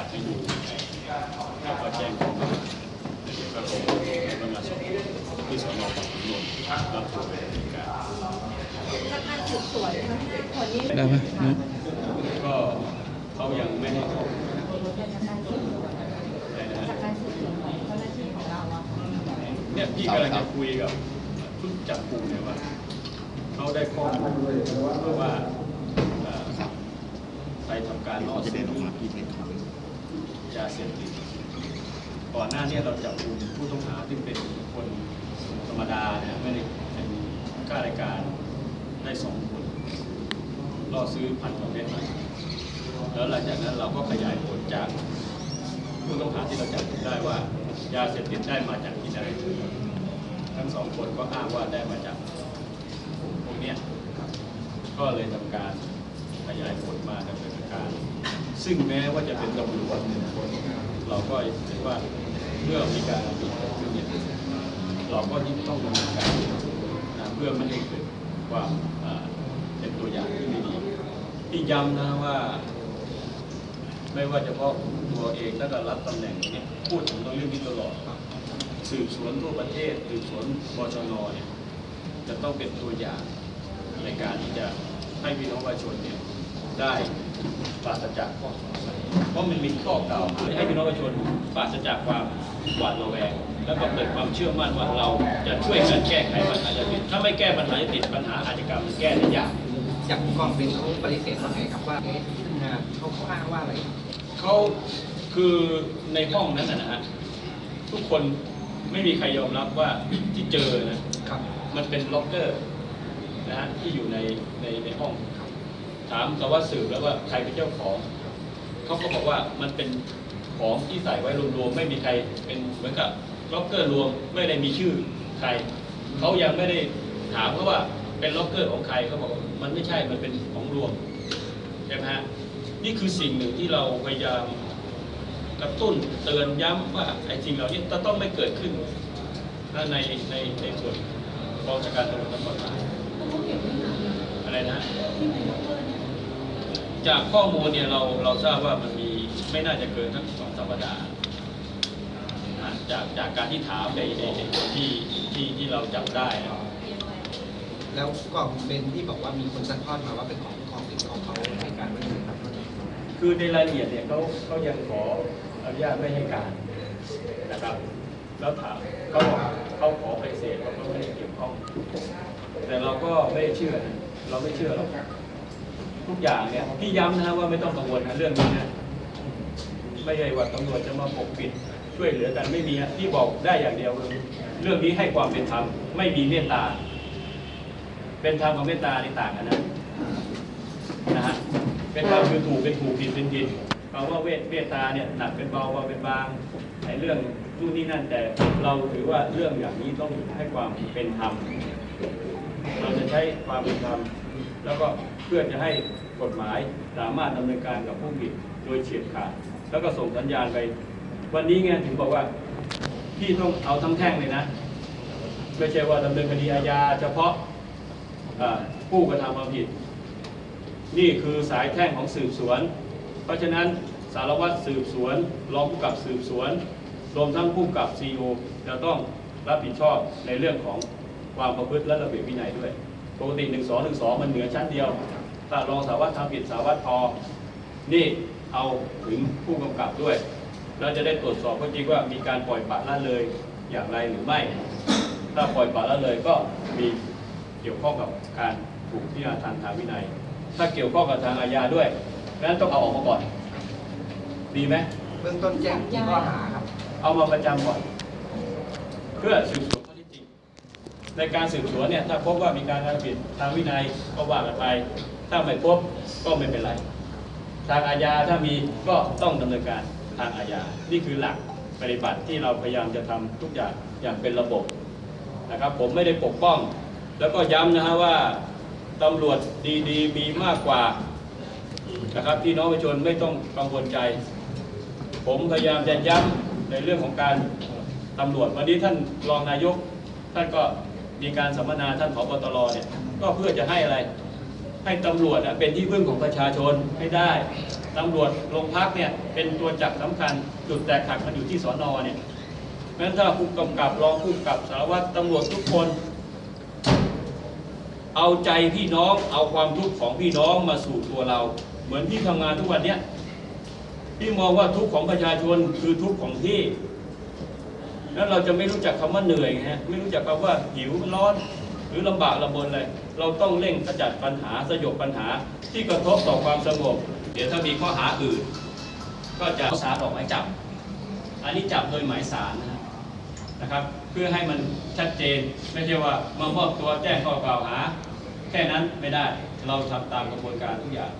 จับให้ดูแล้วก็แจ้งข้อหาแล้วเดี๋ยวก็คงต้องมาสอบที่สนของนนท์รับตัวไปดำเนินการพนักงานสืบสวนคนนี้ได้ไหมนะก็เขายังไม่ให้ข้อมูลเป็นการสืบสวนเลยนะจากฮะการสืบสวนของเจ้าหน้าที่ของเราอะเนี่ยพี่กำลังจะคุยกับชุดจับกลุ่มเนี่ยว่าเขาได้ข้อมูลว่าเอ่อไปทำการล่อซื้อ ยาเสพติดก่อนหน้าเนี้เราจับกลุ่มผู้ต้องหาที่เป็นคนธรรมดาเนี่ยไม่ได้เป็นข้าราชการได้สองคนล่อซื้อพันประเภทมาแล้วหลังจากนั้นเราก็ขยายผลจากผู้ต้องหาที่เราจับได้ว่ายาเสพติดได้มาจากที่ใดทั้งสองคนก็อ้างว่าได้มาจากกลุ่มพวกนี้ก็เลยทำการขยายผลมาดำเนินการ ซึ่งแม้ว่าจะเป็นตำรวจหนึ่งคนเราก็ถือว่าเมื่อมีการผิดเกิดขึ้นเนี่ยเราก็ยิ่งต้องดำเนินการนะเพื่อไม่ให้เกิดความเอ่อเป็นตัวอย่างที่ไม่ดีที่ย้ำนะว่า ไม่ว่าเฉพาะตัวเองแล้วก็รับตำแหน่งเนี่ยพูดถึงเรื่องนี้ตลอดสืบสวนทั่วประเทศสืบสวนบชนเนี่ยจะต้องเป็นตัวอย่างในการที่จะให้พี่น้องประชาชนเนี่ยได้ ปราศจากข้อสงสัยเพราะมันมีข้อกล่าวหาให้พี่น้องประชาชนปราศจากความหวาดระแวง แล้วก็เกิดความเชื่อมั่นว่าเราจะช่วยกันแก้ไขปัญหายาเสพติดถ้าไม่แก้ปัญหายาเสพติดปัญหาอาชญากรรมมันแก้ได้ยากจากกองเป็นเขาปฏิเสธว่าไงครับว่าเอ๊ะที่ทำงานเขาเขาอ้างว่าอะไรเขาคือในห้องนั้นนะนะฮะทุกคนไม่มีใครยอมรับว่าที่เจอนะครับ มันเป็นล็อกเกอร์นะฮะที่อยู่ในในในห้อง ถามสารวัสดิ์สืบแล้วว่าใครเป็นเจ้าของเขาก็บอกว่ามันเป็นของที่ใส่ไว้รวมๆไม่มีใครเป็นเหมือนกับล็อกเกอร์รวมไม่ได้มีชื่อใครเขายังไม่ได้ถามเขาว่าเป็นล็อกเกอร์ของใครเขาบอกว่ามันไม่ใช่มันเป็นของรวมใช่ไหมฮะนี่คือสิ่งหนึ่งที่เราพยายามกระตุ้นเตือนย้ำว่าไอ้สิ่งเหล่านี้จะต้องไม่เกิดขึ้นในในในส่วนกองจัดการตำรวจทั้งหมดอะไรนะ จากข้อมูลเนี่ยเราเราทราบว่ามันมีไม่น่าจะเกินทั้งสองสัปดาห์นะจากจากการที่ถามในในในส่วนที่ที่ที่เราจับได้นะแล้วกองเป็นที่บอกว่ามีคนซัดทอดมาว่าเป็นของกองเป็นของเขาให้การไม่ได้ครับคือในรายละเอียดเนี่ยเขาเขายังขออนุญาตไม่ให้การนะครับ แล้วถามเขาบอกเขาขอปฏิเสธว่าเขาไม่ได้เกี่ยวข้องแต่เราก็ไม่ได้เชื่อนะเราไม่เชื่อหรอก ทุกอย่างเนี่ยพี่ย้ำนะว่าไม่ต้องกังวลนะเรื่องนี้นะไม่ใช่ว่าตำรวจจะมาปกปิดช่วยเหลือกันไม่มีนะที่บอกได้อย่างเดียวคือเรื่องนี้ให้ความเป็นธรรมไม่มีเมตตา เป็นธรรมกับเมตตาในต่างกันนะนะฮะเป็นธรรมคือถูกเป็นถูกผิดเป็นผิดคำว่าเวทเมตตาเนี่ยหนักเป็นเบาเบาเป็นบางไอ้เรื่องนู่นนี่นั่นแต่เราถือว่าเรื่องอย่างนี้ต้องให้ความเป็นธรรมเราจะใช้ความเป็นธรรม แล้วก็เพื่อจะให้กฎหมายสามารถดำเนินการกับผู้ผิดโดยเฉียบขาด แล้วก็ส่งสัญญาณไป วันนี้ไงถึงบอกว่าพี่ต้องเอาทั้งแท่งเลยนะไม่ใช่ว่าดำเนินคดีอาญาเฉพาะผู้กระทำความผิด นี่คือสายแท่งของสืบสวน เพราะฉะนั้นสารวัตรสืบสวนรองผู้กับสืบสวน รวมทั้งผู้กำกับซีอจะต้องรับผิดชอบในเรื่องของความประพฤติและระเบียบวินัยด้วย ปกติ1 2 1 2มันเหนือชั้นเดียว ถ้ารองสารวัตรทำผิดสารวัตรพอนี่เอาถึงผู้กำกับด้วย เราจะได้ตรวจสอบข้อจริงว่ามีการปล่อยปละละเลยอย่างไรหรือไม่ ถ้าปล่อยปละละเลยก็มีเกี่ยวข้องกับการถูกพิจารณาทางทางวินัย ถ้าเกี่ยวข้องกับทางอาญาด้วยนั้นต้องเอาออกมาก่อน ดีไหมเบื้องต้นแจ้งกี่ข้อหาครับ เอามาประจำก่อน เพื่อสืบสวนข้อเท็จจริง ในการสืบสวนเนี่ยถ้าพบว่ามีการกระทำผิดทางวินัยก็ว่ากันไป ถ้าไม่พบก็ไม่เป็นไร ทางอาญาถ้ามีก็ต้องดำเนินการทางอาญา นี่คือหลักปฏิบัติที่เราพยายามจะทำทุกอย่างอย่างเป็นระบบนะครับผมไม่ได้ปกป้อง แล้วก็ย้ำนะฮะว่าตำรวจดีๆ มีมากกว่านะครับพี่น้องประชาชนไม่ต้องกังวลใจ ผมพยายามจะย้ำในเรื่องของการตำรวจวันนี้ท่านรองนายกท่านก็ มีการสัมมนาท่านผบตรเนี่ยก็เพื่อจะให้อะไร ให้ตำรวจเป็นที่พึ่งของประชาชนให้ได้ตำรวจโรงพักเนี่ยเป็นตัวจักรสำคัญจุดแตกหักมันอยู่ที่สอนอเนี่ยเพราะฉะนั้นถ้าผู้กำกับรองผู้กำกับสารวัตรตำรวจทุกคน เอาใจพี่น้องเอาความทุกข์ของพี่น้องมาสู่ตัวเรา เหมือนที่ทำงานทุกวันเนี้ยพี่มองว่าทุกข์ของประชาชนคือทุกข์ของพี่ แล้วเราจะไม่รู้จักคำว่าเหนื่อยไงฮะไม่รู้จักคำว่าหิวร้อน หรือลำบากลำบนเลยเราต้องเร่งขจัดปัญหาสยบปัญหาที่กระทบต่อความสงบ เดี๋ยวถ้ามีข้อหาอื่น ก็จะสารออกหมายจับ อันนี้จับโดยหมายสารนะฮะนะครับ เพื่อให้มันชัดเจนไม่ใช่ว่ามามอบตัวแจ้งข้อกล่าวหา แค่นั้นไม่ได้เราทำตามกระบวนการทุกอย่าง